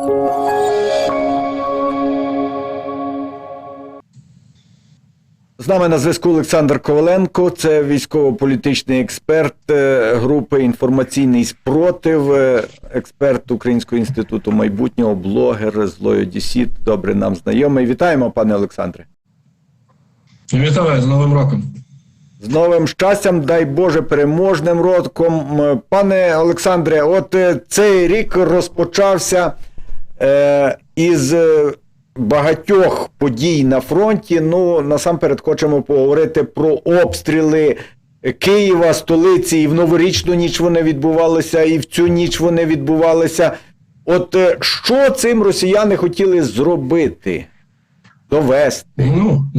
З нами на зв'язку Олександр Коваленко, це військово-політичний експерт е, групи інформаційний спротив, е, експерт Українського інституту майбутнього, блогер злою Дісіт. Добре нам знайомий. Вітаємо, пане Олександре. Вітаю з Новим роком. З новим щастям, дай Боже, переможним роком. Пане Олександре, от е, цей рік розпочався е, із е, багатьох подій на фронті. Ну, насамперед хочемо поговорити про обстріли Києва, столиці, і в новорічну ніч вони відбувалися, і в цю ніч вони відбувалися. От е, що цим росіяни хотіли зробити? Довести? Ну,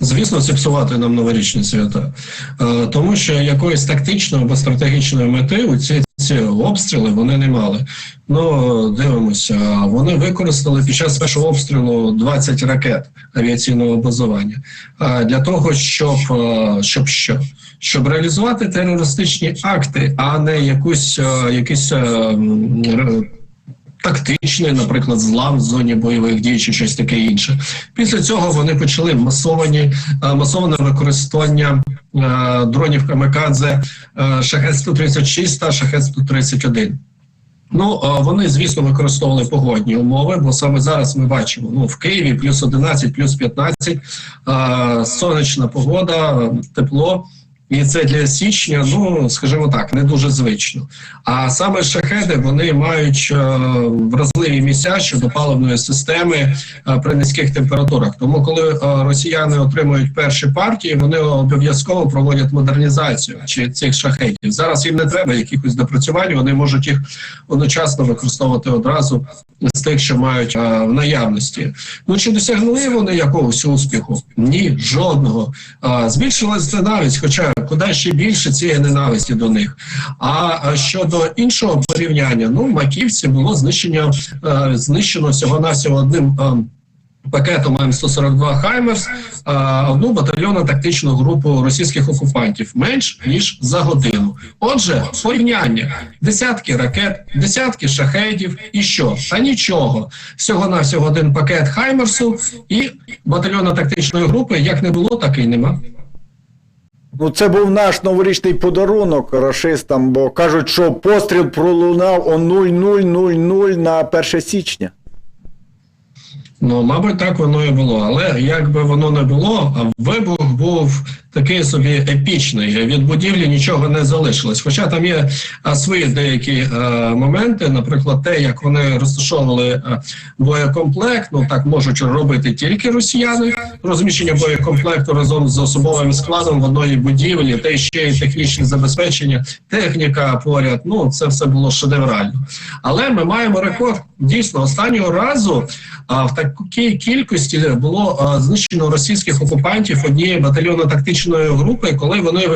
звісно, зіпсувати нам новорічні свята. Е, тому що якоїсь тактичної або стратегічної мети у ці, обстріли вони не мали. Ну, дивимося, вони використали під час першого обстрілу 20 ракет авіаційного базування е, для того, щоб, е, щоб що? Щоб реалізувати терористичні акти, а не якусь е, якісь. Тактичний, наприклад, злам в зоні бойових дій чи щось таке інше. Після цього вони почали масовані е, масоване використання е, дронів Камикадзе Шахет 136 та Шахет 131 Ну е, вони, звісно, використовували погодні умови, бо саме зараз ми бачимо ну в Києві плюс 11, плюс 15, е, сонячна погода, тепло. І це для січня, ну скажімо так, не дуже звично. А саме шахеди вони мають е, вразливі місця щодо паливної системи е, при низьких температурах. Тому, коли е, росіяни отримують перші партії, вони обов'язково проводять модернізацію чи цих шахедів. Зараз їм не треба якихось допрацювань, вони можуть їх одночасно використовувати одразу з тих, що мають в наявності. Ну чи досягнули вони якогось успіху? Ні, жодного. Збільшилась ненависть, хоча куди ще більше цієї ненависті до них. А щодо іншого порівняння, ну в Маківці було знищення е, знищено всього навсього одним. е, Пакетом М142 Хаймерс одну батальйонну тактичну групу російських окупантів менш ніж за годину. Отже, порівняння десятки ракет, десятки шахедів і що? Та нічого. Всього на всього один пакет Хаймерсу і батальйонно тактичної групи як не було, так і нема. Ну, це був наш новорічний подарунок рашистам, бо кажуть, що постріл пролунав о 00.00 на 1 січня. Ну, мабуть, так воно і було. Але як би воно не було, а вибух був такий собі епічний. Від будівлі нічого не залишилось. Хоча там є а, свої деякі е, моменти, наприклад, те, як вони розташовували е, боєкомплект, ну так можуть робити тільки росіяни. Розміщення боєкомплекту разом з особовим складом в одної будівлі, й ще й технічне забезпечення, техніка поряд. Ну це все було шедеврально. Але ми маємо рекорд. Дійсно, останнього разу а, в такій кількості було знищено російських окупантів однієї батальйонно-тактичної групи, коли вони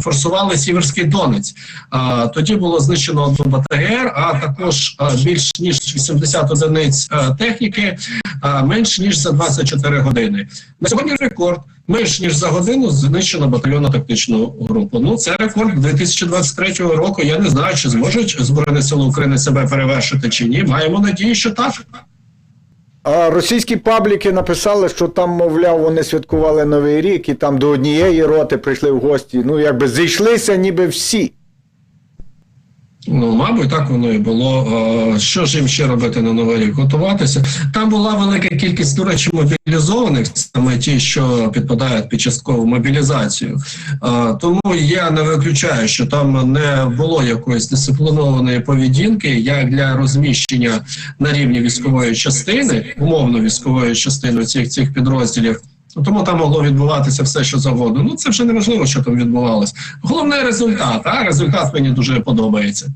форсували Сіверський Донець. Тоді було знищено одну БТР, а також більш ніж 80 одиниць техніки, менш ніж за 24 години. На сьогодні рекорд. Менш ніж за годину знищено батальйонно тактичну групу. Ну це рекорд 2023 року. Я не знаю, чи зможуть збройні сили України себе перевершити чи ні. Маємо надію, що так. Російські пабліки написали, що там, мовляв, вони святкували Новий рік і там до однієї роти прийшли в гості. Ну, якби зійшлися ніби всі. Ну, мабуть, так воно і було. Що ж їм ще робити на новий рік? Готуватися. Там була велика кількість, до речі, мобілізованих, саме ті, що підпадають під часткову мобілізацію. Тому я не виключаю, що там не було якоїсь дисциплінованої поведінки, як для розміщення на рівні військової частини, умовно військової частини цих цих підрозділів. Тому там могло відбуватися все, що завгодно. Ну це вже не важливо, що там відбувалось. Головне результат. А результат мені дуже подобається.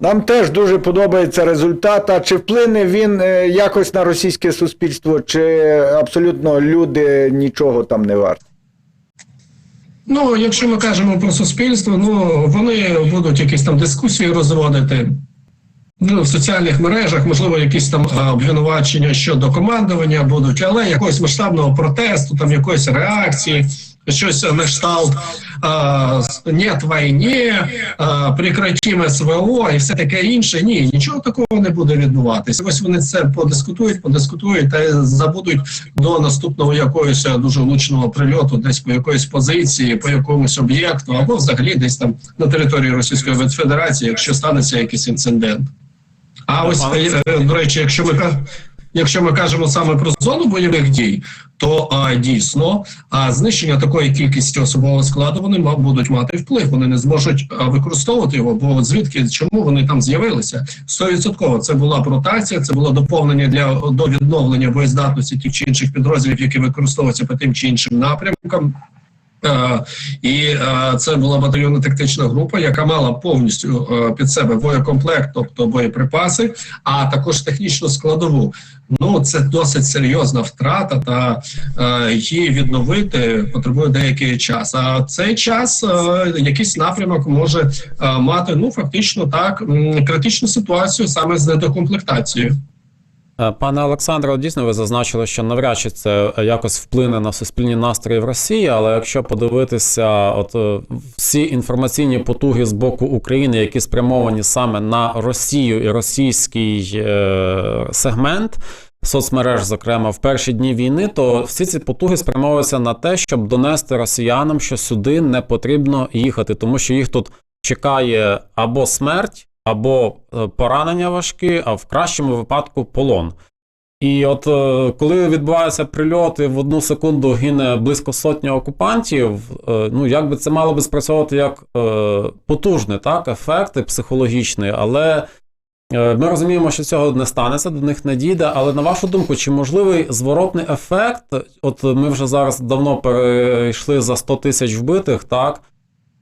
Нам теж дуже подобається результат. А чи вплине він е, якось на російське суспільство, чи абсолютно люди нічого там не варті? Ну, якщо ми кажемо про суспільство, ну вони будуть якісь там дискусії розводити. Ну, в соціальних мережах, можливо, якісь там обвинувачення щодо командування будуть, але якогось масштабного протесту, там якоїсь реакції, щось на кшталт а, «Нет війні», а, «Прекратимо СВО» і все таке інше. Ні, нічого такого не буде відбуватися. Ось вони це подискутують, подискутують та забудуть до наступного якогось е, дуже влучного прильоту, десь по якоїсь позиції, по якомусь об'єкту, або взагалі десь там на території Російської Федерації, якщо станеться якийсь інцидент. А ось е, е, до речі, якщо ми якщо ми кажемо саме про зону бойових дій, то а, дійсно а, знищення такої кількості особового складу вони будуть мати вплив. Вони не зможуть а, використовувати його. Бо звідки чому вони там з'явилися? Стовідсотково це була б ротація, це було доповнення для до відновлення боєздатності тих чи інших підрозділів, які використовуються по тим чи іншим напрямкам. Е, І е, це була батальйонна тактична група, яка мала повністю е, під себе боєкомплект, тобто боєприпаси, а також технічну складову. Ну це досить серйозна втрата, та її відновити потребує деякий час. А цей час якийсь напрямок може мати ну фактично так критичну ситуацію саме з недокомплектацією. Е, Пане Олександре, дійсно ви зазначили, що навряд чи це якось вплине на суспільні настрої в Росії, але якщо подивитися, от е, всі інформаційні потуги з боку України, які спрямовані саме на Росію і російський е, сегмент. Соцмереж, зокрема, в перші дні війни, то всі ці потуги спрямовуються на те, щоб донести росіянам, що сюди не потрібно їхати, тому що їх тут чекає або смерть, або е, поранення важкі, а в кращому випадку полон. І от е, коли відбуваються прильоти, в одну секунду гине близько сотні окупантів, е, ну як би це мало би спрацьовувати як потужний так, ефект психологічний, але ми розуміємо, що цього не станеться, до них не дійде. Але на вашу думку, чи можливий зворотний ефект? От ми вже зараз давно перейшли за 100 тисяч вбитих, так?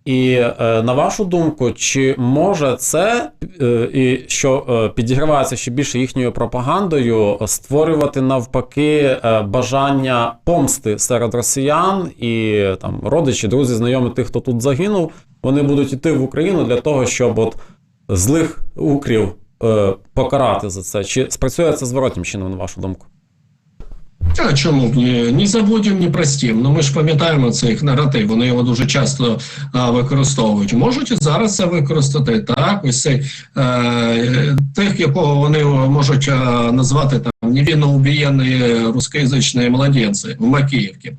І е, на вашу думку, чи може це, е, і що е, підігравається ще більше їхньою пропагандою, створювати навпаки бажання помсти серед росіян і там родичі, друзі, знайомі тих, хто тут загинув, вони будуть йти в Україну для того, щоб от злих укрів покарати за це? Чи спрацює це зворотнім чином, на вашу думку? А чому б ні? Ні забудем, ні простім. Ну ми ж пам'ятаємо цей наратив. Вони його дуже часто а, використовують. Можуть зараз це використати так. Ось цей е, тих, якого вони можуть е, назвати там невинно убієні рускоязичні младенці в Макіївці.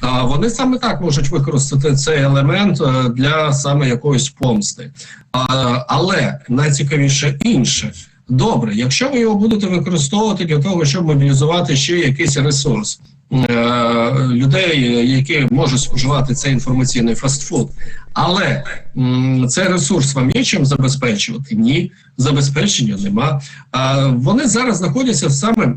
А вони саме так можуть використати цей елемент е, для саме якоїсь помсти. А, але найцікавіше інше. Добре, якщо ви його будете використовувати для того, щоб мобілізувати ще якийсь ресурс е, людей, які можуть споживати цей інформаційний фастфуд, але м, цей ресурс вам є чим забезпечувати? Ні, забезпечення нема. Е вони зараз знаходяться саме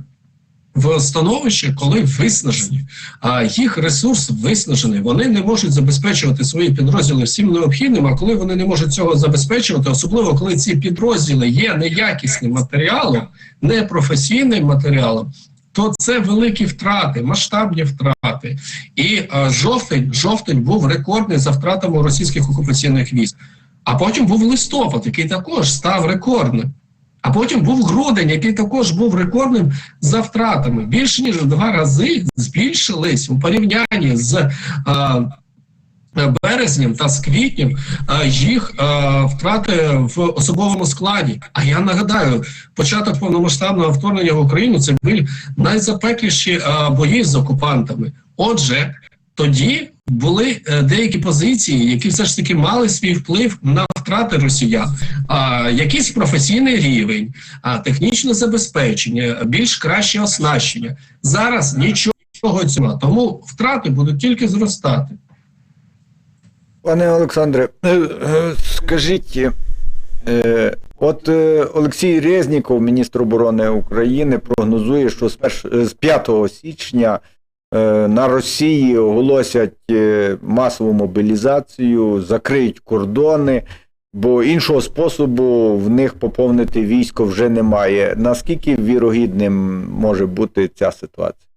в становищі, коли виснажені, а їх ресурс виснажений. Вони не можуть забезпечувати свої підрозділи всім необхідним. А коли вони не можуть цього забезпечувати, особливо коли ці підрозділи є неякісним матеріалом, непрофесійним матеріалом. То це великі втрати, масштабні втрати, і е, жовтень жовтень був рекордний за втратами російських окупаційних військ. А потім був листопад, який також став рекордним. А потім був грудень, який також був рекордним за втратами. Більше ніж в два рази збільшились у порівнянні з а, березнем та з квітнем їх втрати в особовому складі. А я нагадаю, початок повномасштабного вторгнення в Україну це були найзапекліші бої з окупантами. Отже, тоді були е, деякі позиції, які все ж таки мали свій вплив на втрати росіян, а, якийсь професійний рівень, а, технічне забезпечення, більш краще оснащення. Зараз нічого цього, тому втрати будуть тільки зростати. Пане Олександре, е, е, скажіть, от Олексій Резніков, міністр оборони України, прогнозує, що з перш- з 5 січня на Росії оголосять е, масову мобілізацію, закриють кордони, бо іншого способу в них поповнити військо вже немає. Наскільки вірогідним може бути ця ситуація?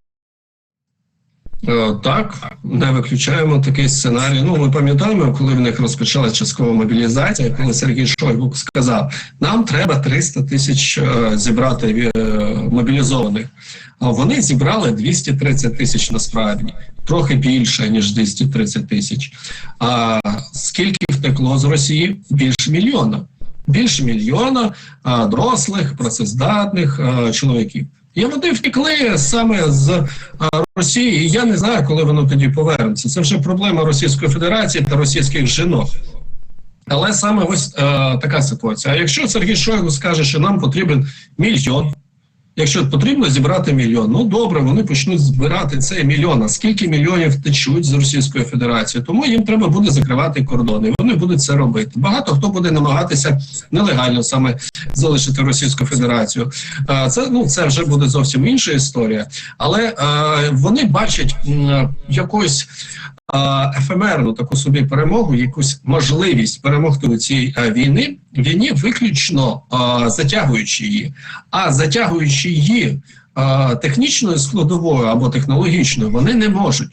Е, Так, не виключаємо такий сценарій. Ну, ми пам'ятаємо, коли в них розпочалася часткова мобілізація, коли Сергій Шойгу сказав, нам треба 300 тисяч е, зібрати е, мобілізованих. А вони зібрали 230 тисяч насправді, трохи більше, ніж 230 тисяч. А скільки втекло з Росії? Більше мільйона. Більше мільйона дорослих, працездатних чоловіків. І вони втекли саме з Росії, і я не знаю, коли воно тоді повернеться. Це вже проблема Російської Федерації та російських жінок. Але саме ось е, така ситуація. А якщо Сергій Шойгу скаже, що нам потрібен мільйон, якщо потрібно зібрати мільйон, ну добре, вони почнуть збирати цей мільйон. А скільки мільйонів течуть з Російської Федерації? Тому їм треба буде закривати кордони. Вони будуть це робити. Багато хто буде намагатися нелегально саме залишити Російську Федерацію. Це ну це вже буде зовсім інша історія, але вони бачать якусь ефемерну таку собі перемогу, якусь можливість перемогти у цій війни, війні виключно затягуючи її, а затягуючи її а, технічною складовою або технологічною, вони не можуть,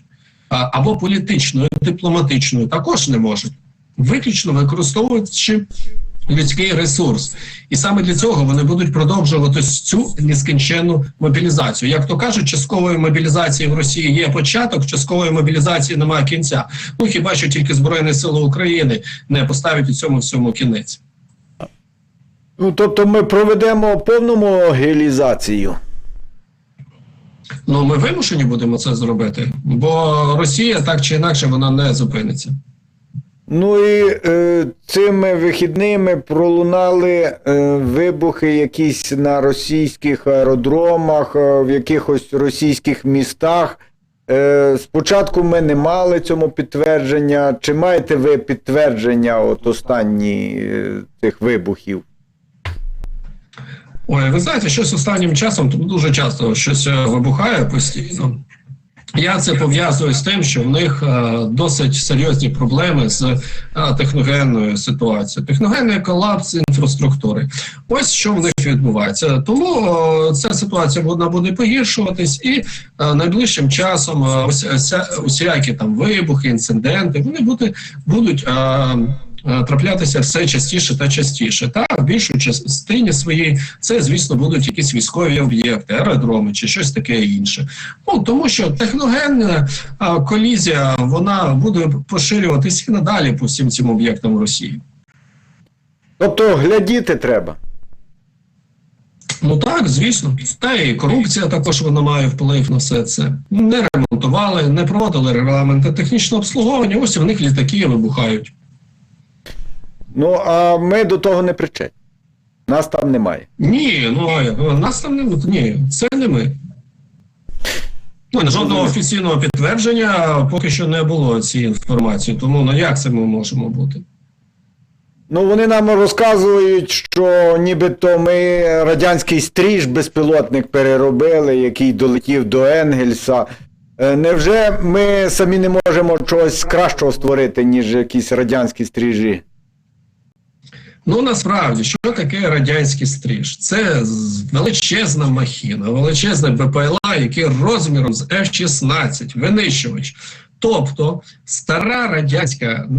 а, або політичною, дипломатичною також не можуть, виключно використовуючи людський ресурс, і саме для цього вони будуть продовжувати цю нескінченну мобілізацію. Як то кажуть, часткової мобілізації в Росії є початок, часткової мобілізації немає кінця. Ну хіба що тільки Збройні Сили України не поставить у цьому всьому кінець? Ну, тобто ми проведемо повну могилізацію. Ну ми вимушені будемо це зробити, бо Росія так чи інакше вона не зупиниться. Ну і е, цими вихідними пролунали е, вибухи якісь на російських аеродромах, е, в якихось російських містах. Е, спочатку ми не мали цьому підтвердження. Чи маєте ви підтвердження от останні е, цих вибухів? Ой, ви знаєте, щось останнім часом тут дуже часто щось е, вибухає постійно. Я це пов'язую з тим, що в них е, досить серйозні проблеми з е, техногенною ситуацією. Техногенний колапс інфраструктури. Ось що в них відбувається. Тому ця ситуація вона буде погіршуватись, і найближчим часом ось усілякі там вибухи, інциденти вони буде, будуть. Е, е, Траплятися все частіше та частіше, та в більшій частині своїй це, звісно, будуть якісь військові об'єкти, аеродроми чи щось таке інше. Ну тому що техногенна колізія вона буде поширюватися і надалі по всім цим об'єктам в Росії. Тобто глядіти треба. Ну так, звісно, та і корупція також вона має вплив на все це. Не ремонтували, не проводили регламенти технічного обслуговування. Ось в них літаки вибухають. Ну, а ми до того не причетні. Нас там немає. Ні, ну нас там не ні, це не ми. Ну, жодного офіційного підтвердження поки що не було цієї інформації. Тому ну як це ми можемо бути? Ну, вони нам розказують, що нібито ми радянський стріж безпілотник переробили, який долетів до Енгельса. Е, Невже ми самі не можемо чогось кращого створити, ніж якісь радянські стріжі? Ну насправді, що таке радянський стриж? Це величезна махіна, величезна БПЛА, який розміром з F-16, винищувач. Тобто стара радянська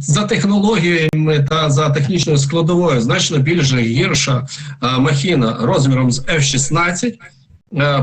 за технологіями та за технічною складовою значно більш гірша а, махіна розміром з F-16 е,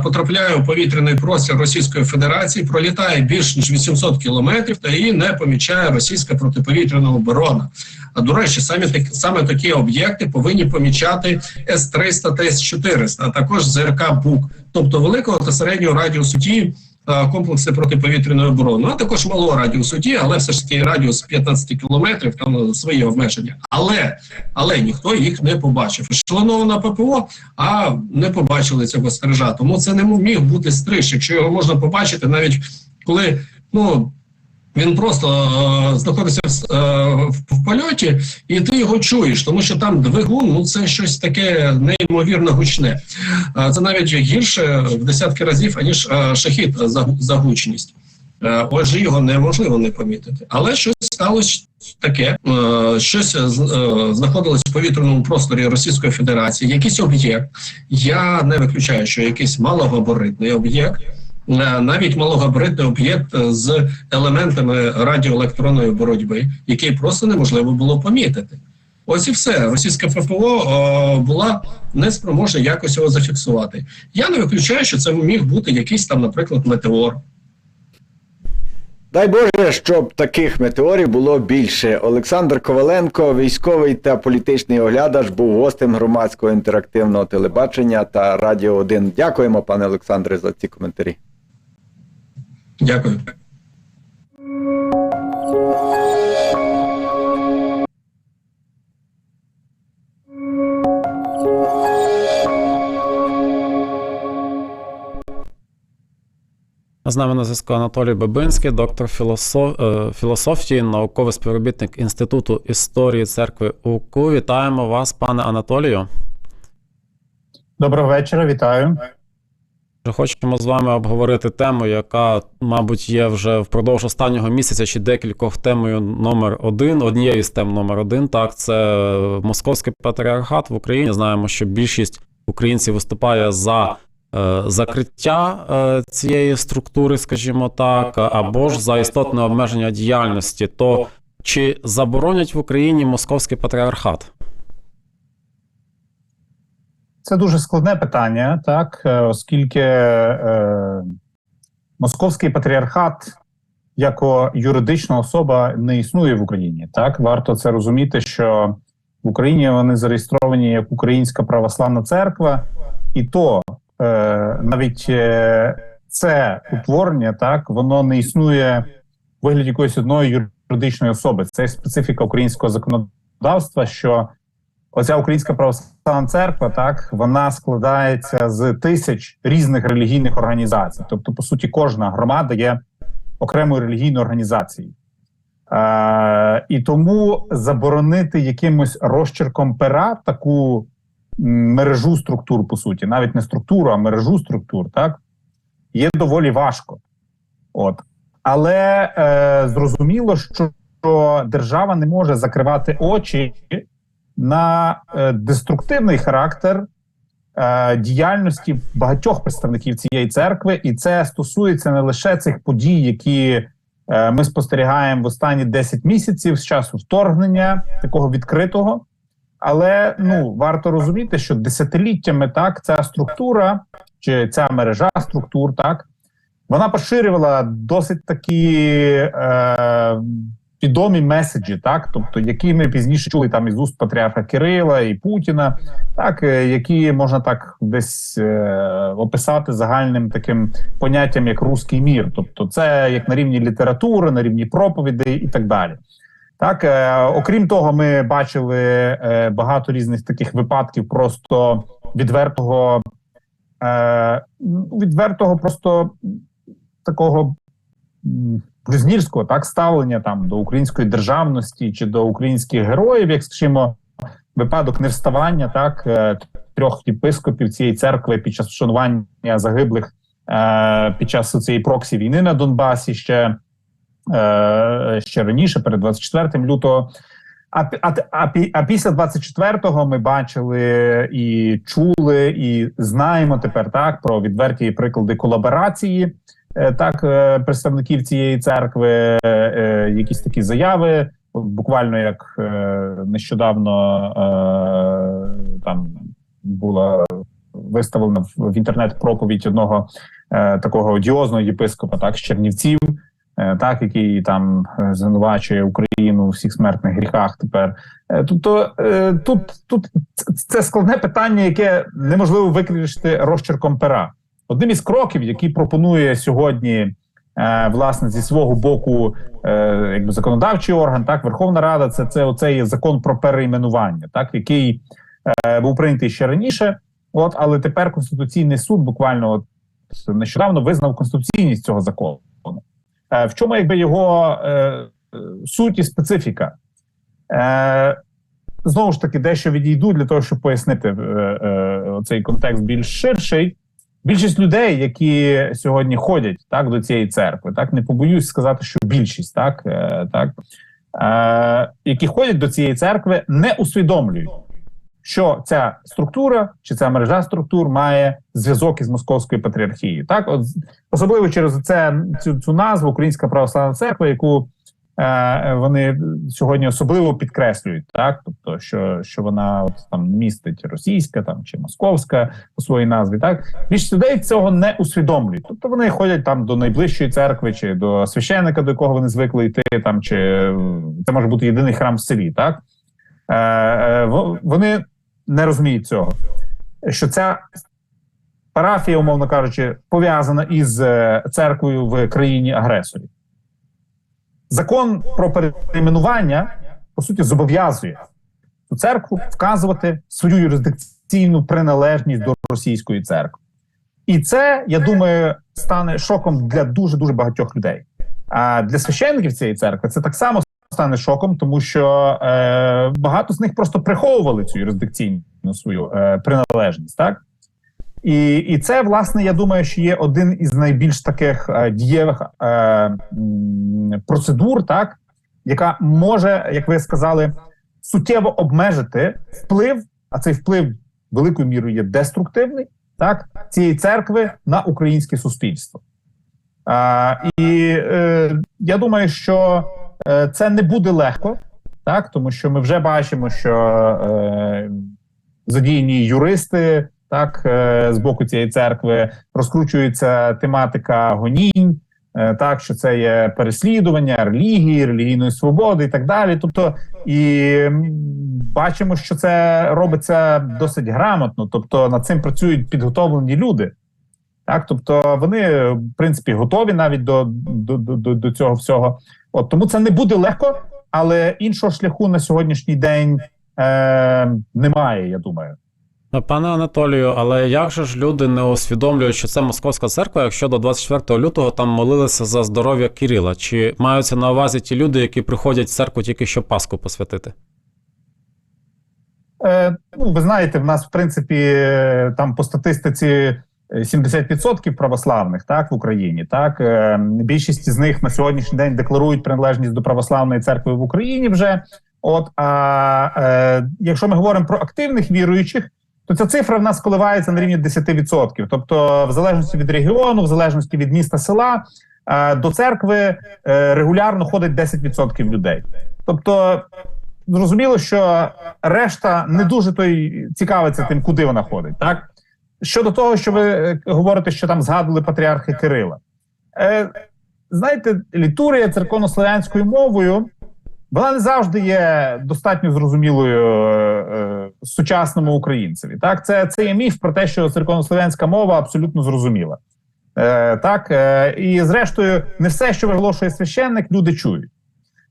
потрапляє у повітряний простір Російської Федерації, пролітає більш ніж 800 кілометрів, та її не помічає російська протиповітряна оборона. А до речі, саме такі саме такі об'єкти повинні помічати С-300 та С-400, а також ЗРК БУК, тобто великого та середнього радіусу дії е, комплекси протиповітряної оборони, а також малого радіусу дії, але все ж таки радіус 15 кілометрів, там свої обмеження. Але але ніхто їх не побачив. Ешелонована ППО, а не побачили цього стрижа. Тому це не міг бути стриж, якщо його можна побачити, навіть коли ну. Він просто е, знаходиться в, е, в польоті, і ти його чуєш, тому що там двигун, ну це щось таке неймовірно гучне. Е, це навіть гірше в десятки разів, аніж е, шахід за, гучність. Е, отже, його неможливо не помітити. Але щось сталося таке, щось знаходилось в повітряному просторі Російської Федерації, якийсь об'єкт. Я не виключаю, що якийсь малогабаритний об'єкт. навіть малогабаритний об'єкт з елементами радіоелектронної боротьби, який просто неможливо було помітити. Ось і все. Російська ФПО е, була неспроможна якось його зафіксувати. Я не виключаю, що це міг бути якийсь там, наприклад, метеор. Дай Боже, щоб таких метеорів було більше. Олександр Коваленко, військовий та політичний оглядач, був гостем громадського інтерактивного телебачення та Радіо 1. Дякуємо, пане Олександре, за ці коментарі. Дякую. З нами на зв'язку Анатолій Бабинський, доктор філософ... е, філософії, науковий співробітник Інституту історії церкви УКУ. Вітаємо вас, пане Анатолію. Доброго вечора, вітаю. Хочемо з вами обговорити тему, яка, мабуть, є вже впродовж останнього місяця чи декількох темою номер один, однією з тем номер один. Так, це московський патріархат в Україні. Знаємо, що більшість українців виступає за закриття е, цієї структури, скажімо так, або ж за істотне обмеження діяльності. То чи заборонять в Україні московський патріархат? Це дуже складне питання, так е, оскільки е, московський патріархат як юридична особа не існує в Україні. Так варто це розуміти, що в Україні вони зареєстровані як Українська православна церква, і то е, навіть е, це утворення, так воно не існує в вигляді якоїсь одної юридичної особи. Це специфіка українського законодавства, що Оця українська православна церква, так вона складається з тисяч різних релігійних організацій. Тобто, по суті, кожна громада є окремою релігійною організацією. Е, і тому заборонити якимось розчерком пера таку мережу структур, по суті, навіть не структуру, а мережу структур, так є доволі важко. От. Але е, зрозуміло, що держава не може закривати очі на е, деструктивний характер е, діяльності багатьох представників цієї церкви, і це стосується не лише цих подій, які е, ми спостерігаємо в останні 10 місяців з часу вторгнення, такого відкритого. Але ну варто розуміти, що десятиліттями так ця структура чи ця мережа структур, так вона поширювала досить такі е, відомі меседжі, так тобто, які ми пізніше чули там із уст патріарха Кирила і Путіна, так е, які можна так десь е, описати загальним таким поняттям як руський мір, тобто це як на рівні літератури, на рівні проповідей і так далі. Так, е, окрім того, ми бачили е, багато різних таких випадків, просто відвертого, е, відвертого, просто такого блюзнірського так ставлення там до української державності чи до українських героїв, як скажімо, випадок невставання так трьох єпископів цієї церкви під час вшанування загиблих під час цієї проксі війни на Донбасі ще, ще раніше, перед 24 лютого. А, а, а, а після 24-го ми бачили і чули, і знаємо тепер так про відверті приклади колаборації е, так е, представників цієї церкви, е, е, якісь такі заяви. Буквально як е, нещодавно е, там була виставлена в, інтернет проповідь одного е, такого одіозного єпископа, так з Чернівців, е, так який там е, звинувачує Україну у всіх смертних гріхах. Тепер Е, тобто е, тут, тут це складне питання, яке неможливо виключити розчерком пера. Одним із кроків, які пропонує сьогодні. е, Власне, зі свого боку, е, якби законодавчий орган, так Верховна Рада, це це оцей закон про перейменування, так який е, був прийнятий ще раніше. От, але тепер Конституційний суд буквально от нещодавно визнав конституційність цього закону. Е, в чому якби його е, е, суть і специфіка? Е, знову ж таки, дещо відійду для того, щоб пояснити е, е, цей контекст більш ширший. Більшість людей, які сьогодні ходять так до цієї церкви, так не побоюсь сказати, що більшість, так, е, так е, які ходять до цієї церкви, не усвідомлюють, що ця структура чи ця мережа структур має зв'язок із московською патріархією. Так, от особливо через це цю, цю назву Українська православна церква, яку е, вони сьогодні особливо підкреслюють, так тобто, що, що вона от там містить російська там чи московська по своїй назві, так більшість людей цього не усвідомлюють. Тобто вони ходять там до найближчої церкви чи до священника, до якого вони звикли йти, там чи це може бути єдиний храм в селі, так вони не розуміють цього, що ця парафія, умовно кажучи, пов'язана із е, церквою в країні агресорі. Закон про перейменування по суті зобов'язує цю церкву вказувати свою юрисдикційну приналежність до російської церкви. І це, я думаю, стане шоком для дуже дуже багатьох людей. А для священників цієї церкви це так само стане шоком, тому що е, багато з них просто приховували цю юрисдикційну свою е, приналежність, так? І, і це, власне, я думаю, що є один із найбільш таких е, дієвих е, процедур, так, яка може, як ви сказали, суттєво обмежити вплив, а цей вплив великою мірою є деструктивний, так, цієї церкви на українське суспільство. А, і е, я думаю, що це не буде легко, так, тому що ми вже бачимо, що е, задіяні юристи так е, з боку цієї церкви розкручується тематика гонінь, е, так що це є переслідування релігії, релігійної свободи і так далі. Тобто, і бачимо, що це робиться досить грамотно, тобто над цим працюють підготовлені люди. Так, тобто вони в принципі готові навіть до, до, до, до цього всього. От тому це не буде легко, але іншого шляху на сьогоднішній день е, немає. Я думаю. Ну, Пане Анатолію, але як же ж люди не усвідомлюють, що це московська церква, якщо до 24 лютого там молилися за здоров'я Кирила? Чи маються на увазі ті люди, які приходять в церкву тільки щоб Пасху посвятити? Е, ну, ви знаєте, в нас в принципі е, там по статистиці 70% православних так в Україні. Так е, більшість з них на сьогоднішній день декларують приналежність до православної церкви в Україні вже. От а е, якщо ми говоримо про активних віруючих, то ця цифра в нас коливається на рівні 10%. Тобто, в залежності від регіону, в залежності від міста села, е, до церкви е, регулярно ходить 10% людей. Тобто, зрозуміло, що решта не дуже той цікавиться тим, куди вона ходить. Так щодо того, що ви е, говорите, що там згадували патріархи Кирила, е, знаєте, літурія церковнослов'янською мовою. Вона не завжди є достатньо зрозумілою е, е, сучасному українцеві. Так, це, це є міф про те, що церковнослов'янська мова абсолютно зрозуміла. Е, так, е, і зрештою, не все, що виголошує священник, люди чують.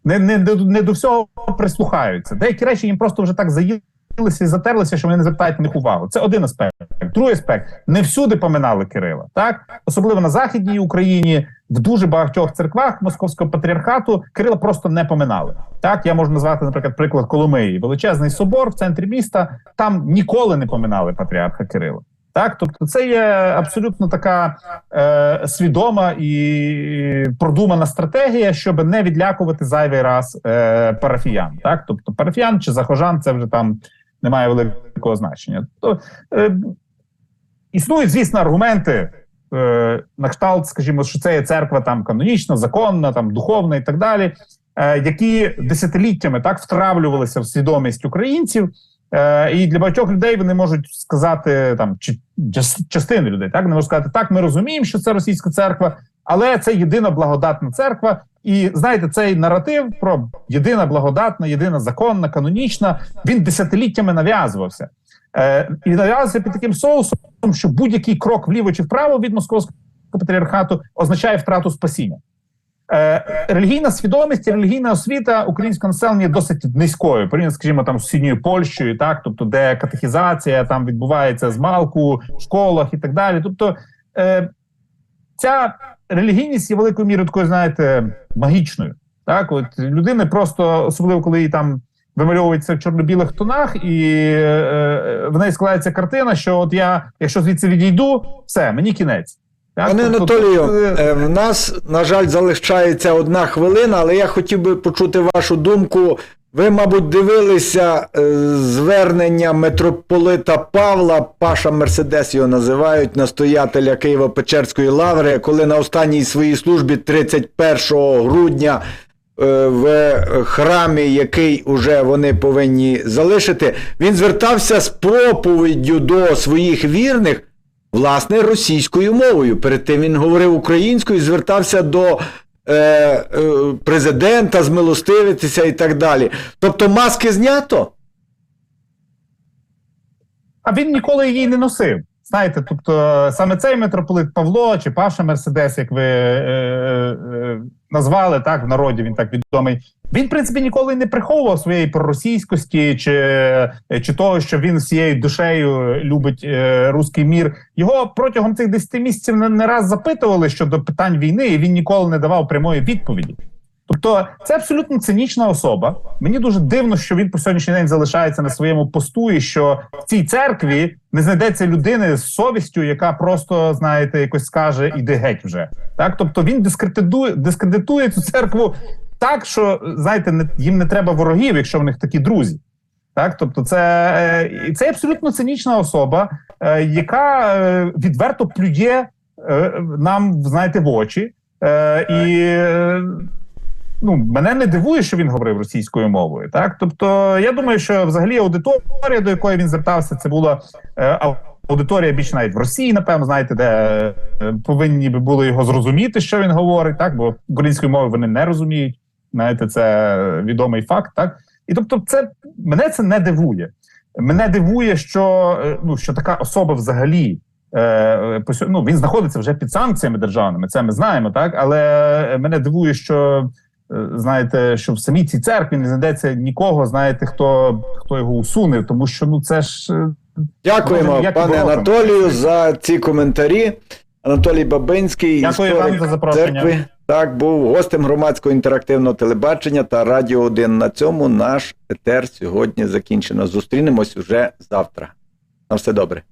Не, не, не, до всього прислухаються. Деякі речі їм просто вже так заїлися і затерлися, що вони не звертають на них увагу. Це один аспект. Другий аспект не всюди поминали Кирила. Так, особливо на західній Україні, в дуже багатьох церквах московського патріархату Кирила просто не поминали. Так, я можу назвати, наприклад, приклад Коломиї, величезний собор в центрі міста. Там ніколи не поминали патріарха Кирила. Так, тобто, це є абсолютно така е, свідома і продумана стратегія, щоб не відлякувати зайвий раз е, парафіян. Так, тобто парафіян чи захожан, це вже там не має великого значення. Тобто, е, існують, звісно, аргументи. е, На кшталт, скажімо, що це є церква там канонічна, законна, там духовна і так далі, е, які десятиліттями так втравлювалися в свідомість українців, Е, і для багатьох людей вони можуть сказати там чи частини людей, так не можуть сказати, так ми розуміємо, що це російська церква, але це єдина благодатна церква. І знаєте, цей наратив про єдина благодатна, єдина законна, канонічна, він десятиліттями нав'язувався. Е, і нав'язувався під таким соусом, що будь-який крок вліво чи вправо від московського патріархату означає втрату спасіння. Е, релігійна свідомість і релігійна освіта українського населення досить низькою, порівняно, скажімо, там з сусідньою Польщею, так тобто, де катехізація там відбувається з малку в школах і так далі. Тобто, е, ця релігійність є великою мірою такою, знаєте, магічною. Так, от людини просто особливо, коли її там вимальовується в чорно-білих тонах, і е, в неї складається картина, що от я, якщо звідси відійду, все, мені кінець. Пане тобто, Анатолію, е, е, в нас, на жаль, залишається одна хвилина, але я хотів би почути вашу думку Ви, мабуть, дивилися е, звернення митрополита Павла, Паша Мерседес його називають, настоятеля Києво-Печерської лаври, коли на останній своїй службі 31 грудня е, в храмі, який уже вони повинні залишити, він звертався з проповіддю до своїх вірних. Власне, російською мовою. Перед тим він говорив українською, звертався до президента, змилостивитися і так далі. Тобто маски знято? А він ніколи її не носив. Знаєте, тобто саме цей митрополит Павло чи Паша Мерседес, як ви е, е, назвали так в народі, він так відомий. Він, в принципі, ніколи не приховував своєї проросійськості чи, чи того, що він всією душею любить е, руський мір. Його протягом цих 10 місяців не, не раз запитували щодо питань війни, і він ніколи не давав прямої відповіді. Тобто це абсолютно цинічна особа. Мені дуже дивно, що він по сьогоднішній день залишається на своєму посту, і що в цій церкві не знайдеться людини з совістю, яка просто знаєте, якось скаже іди геть вже. Так, тобто він дискредитує, дискредитує цю церкву так, що знаєте, не їм не треба ворогів, якщо в них такі друзі. Так, тобто, це, е, це абсолютно цинічна особа, е, яка е, відверто плює нам, знаєте, в очі. І ну, мене не дивує, що він говорив російською мовою. Так, тобто, я думаю, що взагалі аудиторія, до якої він звертався, це була аудиторія більше навіть в Росії, напевно, знаєте, де повинні би були його зрозуміти, що він говорить, так, бо українською мовою вони не розуміють. Знаєте, це відомий факт, так і тобто, це мене це не дивує. Мене дивує, що е, ну що така особа взагалі. Е, ну, він знаходиться вже під санкціями державними, це ми знаємо, так але мене дивує, що е, знаєте, що в самій цій церкві не знайдеться нікого, знаєте, хто хто його усуне, тому що ну це ж Дякуємо, як пане воротам. Анатолію, за ці коментарі. Анатолій Бабинський, Дякую вам за запрошення. церкви, так, був гостем громадського інтерактивного телебачення та Радіо 1. На цьому наш етер сьогодні закінчено. Зустрінемось уже завтра. На все добре.